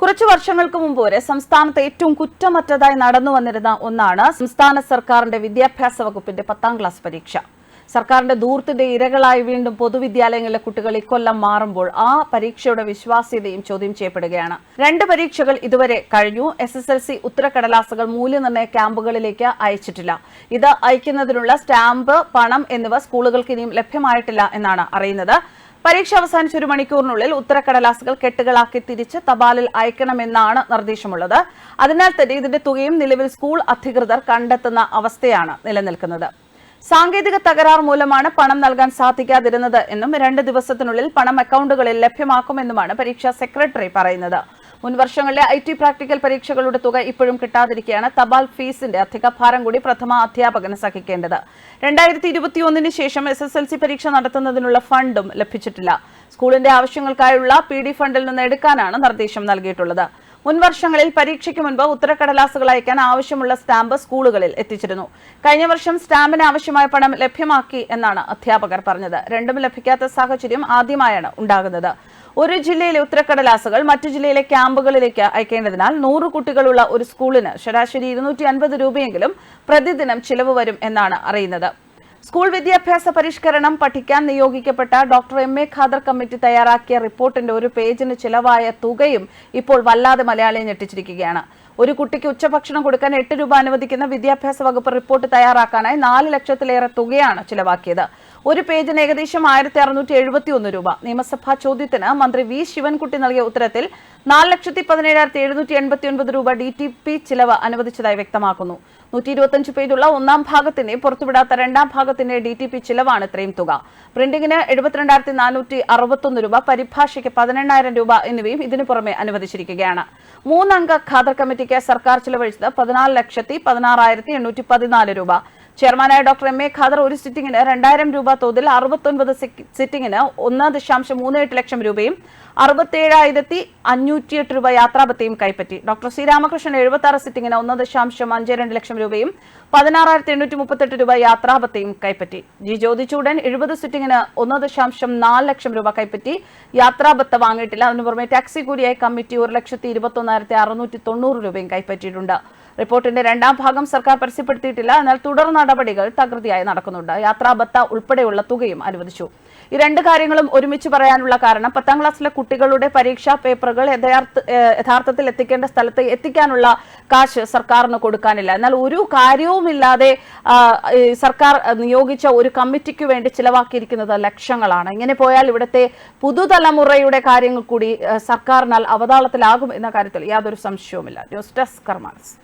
കുറച്ചു വർഷങ്ങൾക്ക് മുമ്പ് വരെ സംസ്ഥാനത്ത് ഏറ്റവും കുറ്റമറ്റതായി നടന്നു വന്നിരുന്ന ഒന്നാണ് സംസ്ഥാന സർക്കാരിന്റെ വിദ്യാഭ്യാസ വകുപ്പിന്റെ പത്താം ക്ലാസ് പരീക്ഷ. സർക്കാരിന്റെ ദൂർത്തിന്റെ ഇരകളായി വീണ്ടും പൊതുവിദ്യാലയങ്ങളിലെ കുട്ടികൾ ഇക്കൊല്ലം മാറുമ്പോൾ ആ പരീക്ഷയുടെ വിശ്വാസ്യതയും ചോദ്യം ചെയ്യപ്പെടുകയാണ്. രണ്ട് പരീക്ഷകൾ ഇതുവരെ കഴിഞ്ഞു. എസ് എസ് എൽ സി ഉത്തരക്കടലാസുകൾ മൂല്യനിർണയ ക്യാമ്പുകളിലേക്ക് അയച്ചിട്ടില്ല. ഇത് അയക്കുന്നതിനുള്ള സ്റ്റാമ്പ് പണം എന്നിവ സ്കൂളുകൾക്ക് ഇനിയും ലഭ്യമായിട്ടില്ല എന്നാണ് അറിയുന്നത്. പരീക്ഷ അവസാനിച്ച ഒരു മണിക്കൂറിനുള്ളിൽ ഉത്തരക്കടലാസുകൾ കെട്ടുകളാക്കി തിരിച്ച് തപാലിൽ അയക്കണമെന്നാണ് നിർദ്ദേശമുള്ളത്. അതിനാൽ തന്നെ ഇതിന്റെ തുകയും നിലവിൽ സ്കൂൾ അധികൃതർ കണ്ടെത്തുന്ന അവസ്ഥയാണ് നിലനിൽക്കുന്നത്. സാങ്കേതിക തകരാർ മൂലമാണ് പണം നൽകാൻ സാധിക്കാതിരുന്നത് എന്നും രണ്ട് ദിവസത്തിനുള്ളിൽ പണം അക്കൗണ്ടുകളിൽ ലഭ്യമാക്കുമെന്നുമാണ് പരീക്ഷാ സെക്രട്ടറി പറയുന്നത്. മുൻ വർഷങ്ങളിലെ ഐ ടി പ്രാക്ടിക്കൽ പരീക്ഷകളുടെ തുക ഇപ്പോഴും കിട്ടാതിരിക്കെയാണ് തപാൽ ഫീസിന്റെ അധിക ഭാരം കൂടി പ്രഥമ അധ്യാപകന് സഹിക്കേണ്ടത്. രണ്ടായിരത്തി ഇരുപത്തിയൊന്നിന് ശേഷം എസ് എസ് എൽ സി പരീക്ഷ നടത്തുന്നതിനുള്ള ഫണ്ടും ലഭിച്ചിട്ടില്ല. സ്കൂളിന്റെ ആവശ്യങ്ങൾക്കായുള്ള പി ഡി ഫണ്ടിൽ നിന്ന് എടുക്കാനാണ് നിർദ്ദേശം നൽകിയിട്ടുള്ളത്. മുൻ വർഷങ്ങളിൽ പരീക്ഷയ്ക്ക് മുൻപ് ഉത്തരക്കടലാസുകൾ അയക്കാൻ ആവശ്യമുള്ള സ്റ്റാമ്പ് സ്കൂളുകളിൽ എത്തിച്ചിരുന്നു. കഴിഞ്ഞ വർഷം സ്റ്റാമ്പിന് ആവശ്യമായ പണം ലഭ്യമാക്കി എന്നാണ് അധ്യാപകർ പറഞ്ഞത്. രണ്ടും ലഭിക്കാത്ത സാഹചര്യം ആദ്യമായാണ് ഉണ്ടാകുന്നത്. ഒരു ജില്ലയിലെ ഉത്തരക്കടലാസുകൾ മറ്റു ജില്ലയിലെ ക്യാമ്പുകളിലേക്ക് അയക്കേണ്ടതിനാൽ നൂറ് കുട്ടികളുള്ള ഒരു സ്കൂളിന് ശരാശരി ഇരുന്നൂറ്റി രൂപയെങ്കിലും പ്രതിദിനം ചിലവ് വരും എന്നാണ് അറിയുന്നത്. സ്കൂൾ വിദ്യാഭ്യാസ പരിഷ്കരണം പഠിക്കാൻ നിയോഗിക്കപ്പെട്ട doctor M A Khader committee തയ്യാറാക്കിയ റിപ്പോർട്ടിന്റെ ഒരു പേജിന് ചിലവായ തുകയും ഇപ്പോൾ വല്ലാതെ മലയാളിയെ ഞെട്ടിച്ചിരിക്കുകയാണ്. ഒരു കുട്ടിക്ക് ഉച്ചഭക്ഷണം കൊടുക്കാൻ എട്ട് രൂപ അനുവദിക്കുന്ന വിദ്യാഭ്യാസ വകുപ്പ് റിപ്പോർട്ട് തയ്യാറാക്കാനായി നാല് ലക്ഷത്തിലേറെ തുകയാണ് ചിലവാക്കിയത്. ഒരു പേജിന് ഏകദേശം ആയിരത്തി അറുന്നൂറ്റി എഴുപത്തി ഒന്ന് രൂപ. നിയമസഭാ ചോദ്യത്തിന് മന്ത്രി വി ശിവൻകുട്ടി നൽകിയ ഉത്തരത്തിൽ നാല് ലക്ഷത്തി പതിനേഴായിരത്തി എഴുന്നൂറ്റി എൺപത്തി ഒൻപത് രൂപ ഡി ടി പി ചിലവ് അനുവദിച്ചതായി വ്യക്തമാക്കുന്നു. നൂറ്റി ഇരുപത്തഞ്ച് പേജുള്ള ഒന്നാം ഭാഗത്തിന്റെ പുറത്തുവിടാത്ത രണ്ടാം ഭാഗത്തിന്റെ ഡി ടി പി ചിലവാണ് ഇത്രയും തുക. പ്രിന്റിംഗിന് എഴുപത്തിരണ്ടായിരത്തി നാനൂറ്റി അറുപത്തൊന്ന് രൂപ പരിഭാഷയ്ക്ക് പതിനെണ്ണായിരം രൂപ എന്നിവയും ഇതിനു പുറമെ അനുവദിച്ചിരിക്കുകയാണ്. മൂന്നംഗ ഖാദർ കമ്മിറ്റിക്ക് സർക്കാർ ചിലവഴിച്ചത് പതിനാല് ലക്ഷത്തി പതിനാറായിരത്തി എണ്ണൂറ്റി പതിനാല് രൂപ. ചെയർമാനായ ഡോക്ടർ എം എ ഖാദർ ഒരു സിറ്റിംഗിന് രണ്ടായിരം രൂപ തോതിൽ അറുപത്തൊൻപത് സിറ്റിംഗിന് ഒന്ന് ദശാംശം മൂന്ന് എട്ട് ലക്ഷം രൂപയും അറുപത്തേഴായിരത്തി അഞ്ഞൂറ്റിയെട്ട് രൂപ യാത്രാപത്തെയും കൈപ്പറ്റി. ഡോക്ടർ ശ്രീരാമകൃഷ്ണൻ എഴുപത്തി ആറ് സിറ്റിംഗിന് ഒന്ന് ദശാംശം അഞ്ച് രണ്ട് ലക്ഷം രൂപയും പതിനാറായിരത്തി എണ്ണൂറ്റി മുപ്പത്തെട്ട് രൂപ യാത്രാപത്തെയും കൈപ്പറ്റി. ജി ജ്യോതിചൂടൻ എഴുപത് സിറ്റിംഗിന് ഒന്ന് ദശാംശം നാല് ലക്ഷം രൂപ കൈപ്പറ്റി. യാത്രാബത്ത വാങ്ങിയിട്ടില്ല. അതിനു പുറമെ ടാക്സി കൂലിയായി കമ്മിറ്റി ഒരു ലക്ഷത്തി ഇരുപത്തൊന്നായിരത്തി അറുന്നൂറ്റി തൊണ്ണൂറ് രൂപയും കൈപ്പറ്റിയിട്ടുണ്ട്. റിപ്പോർട്ടിന്റെ രണ്ടാം ഭാഗം സർക്കാർ പരസ്യപ്പെടുത്തിയിട്ടില്ല. എന്നാൽ തുടർ നടപടികൾ തകൃതിയായി നടക്കുന്നുണ്ട്. യാത്രാബത്ത ഉൾപ്പെടെയുള്ള തുകയും അനുവദിച്ചു. ഈ രണ്ട് കാര്യങ്ങളും ഒരുമിച്ച് പറയാനുള്ള കാരണം പത്താം ക്ലാസ്സിലെ കുട്ടികളുടെ പരീക്ഷാ പേപ്പറുകൾ യഥാർത്ഥത്തിൽ എത്തിക്കേണ്ട സ്ഥലത്ത് എത്തിക്കാനുള്ള കാശ് സർക്കാരിന് കൊടുക്കാനില്ല. എന്നാൽ ഒരു കാര്യവുമില്ലാതെ സർക്കാർ നിയോഗിച്ച ഒരു കമ്മിറ്റിക്ക് വേണ്ടി ചിലവാക്കിയിരിക്കുന്നത് ലക്ഷങ്ങളാണ്. ഇങ്ങനെ പോയാൽ ഇവിടുത്തെ പുതുതലമുറയുടെ കാര്യങ്ങൾ കൂടി സർക്കാരിനാൽ അവതാളത്തിലാകും എന്ന കാര്യത്തിൽ യാതൊരു സംശയവുമില്ല. News desk കർമാൻസ്